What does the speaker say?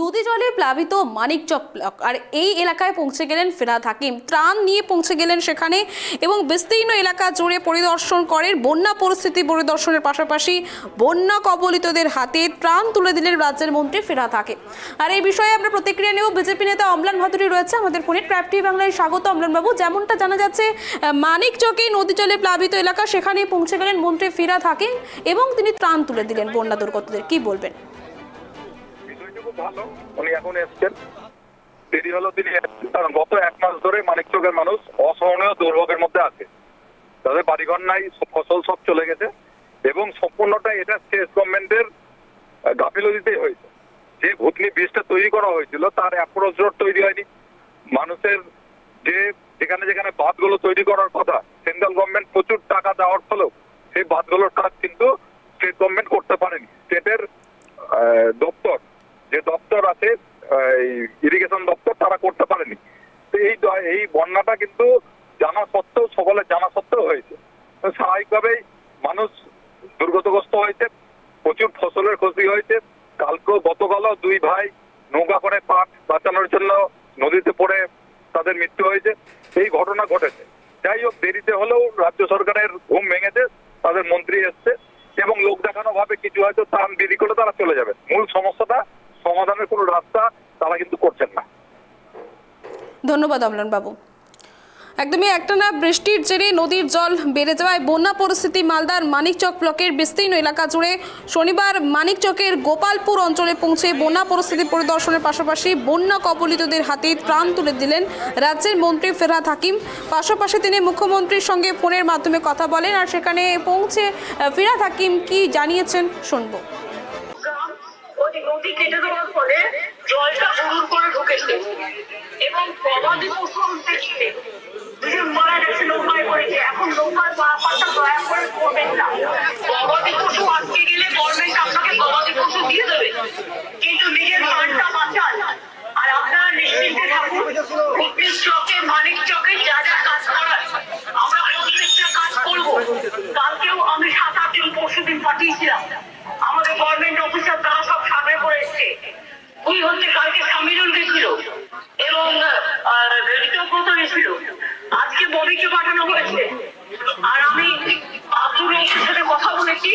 নদী জলে প্লাবিত মানিকচক ব্লক। আর এই এলাকায় পৌঁছে গেলেন ফেরাদ হাকিম। ত্রাণ নিয়ে পৌঁছে গেলেন সেখানে এবং বিস্তীর্ণ এলাকা জুড়ে পরিদর্শন করেন। বন্যা পরিস্থিতি পরিদর্শনের পাশাপাশি বন্যা কবলিতদের হাতে ত্রাণ তুলে দিলেন রাজ্যের মন্ত্রী ফেরাদ হাকিম। আর এই বিষয়ে আমরা প্রতিক্রিয়া নেব। বিজেপি নেতা অম্লান ভাদুরী রয়েছে আমাদের ফোনে। ক্রাফটি বাংলায় স্বাগত অম্লানবাবু। যেমনটা জানা যাচ্ছে মানিকচকে নদী জলে প্লাবিত এলাকা সেখানে পৌঁছে গেলেন মন্ত্রী ফিরাদ হাকিম এবং তিনি ত্রাণ তুলে দিলেন বন্যা দুর্গতদের। কি বলবেন? ভালো, উনি এখন এসছেন। দেরি হলো তিনি কারণ গত এক মাস ধরে মানিকচকের মানুষ অসহনীয় দুর্ভোগের মধ্যে আছে। তাদের বাড়িঘর নাই, ফসল সব চলে গেছে, এবং সম্পূর্ণটা এটা স্টেট গভর্নমেন্টের গাফিলতিতেই হয়েছে। যে ভুতনি বীজটা তৈরি করা হয়েছিল, তার অ্যাপ্রোচ রোড তৈরি হয়নি। মানুষের যে যেখানে যেখানে বাঁধগুলো তৈরি করার কথা সেন্ট্রাল গভর্নমেন্ট প্রচুর টাকা দেওয়ার ফলেও সেই বাঁধগুলোর কাজ কিন্তু স্টেট গভর্নমেন্ট করতে পারেনি স্টেটের আহ, দপ্তর যে দপ্তর আছে ইরিগেশন দপ্তর তারা করতে পারেনি তো এই বন্যাটা কিন্তু জানা সত্ত্বেও সকলের জানা সত্ত্বেও হয়েছে। স্বাভাবিকভাবেই মানুষ দুর্গতগ্রস্ত হয়েছে, প্রচুর ফসলের ক্ষতি হয়েছে। কালকেও গতকালও দুই ভাই নৌকা করে পাট বাঁচানোর জন্য নদীতে পড়ে তাদের মৃত্যু হয়েছে। এই ঘটনা ঘটেছে। যাই হোক, দেরিতে হলেও রাজ্য সরকারের ঘুম ভেঙেছে, তাদের মন্ত্রী এসছে এবং লোক দেখানো ভাবে কিছু হয়তো ত্রাণ দেরি করে তারা চলে যাবে। মূল সমস্যাটা ধন্যবাদ অমলান বাবু। একদমই একটানা বৃষ্টির জেরে নদীর জল বেড়ে যাওয়ায় বন্যা পরিস্থিতি মালদার মানিকচক ব্লকের বিস্তীর্ণ এলাকা জুড়ে শনিবার মানিকচকের গোপালপুর অঞ্চলে পৌঁছে বন্যা পরিস্থিতি পরিদর্শনের পাশাপাশি বন্যা কবলিতদের হাতে ত্রাণ তুলে দিলেন রাজ্যের মন্ত্রী ফেরহাদ হাকিম। পাশাপাশি তিনি মুখ্যমন্ত্রীর সঙ্গে ফোনের মাধ্যমে কথা বলেন আর সেখানে পৌঁছে আহ, ফিরহাদ হাকিম কি জানিয়েছেন শুনব। নদী কেটে household কালকে সামিরুল গেছিল এবং ঋতুব্রত গেছিল আজকে ববিকে পাঠানো হয়েছে। আর আমি আব্দুল সাথে কথা বলেছি।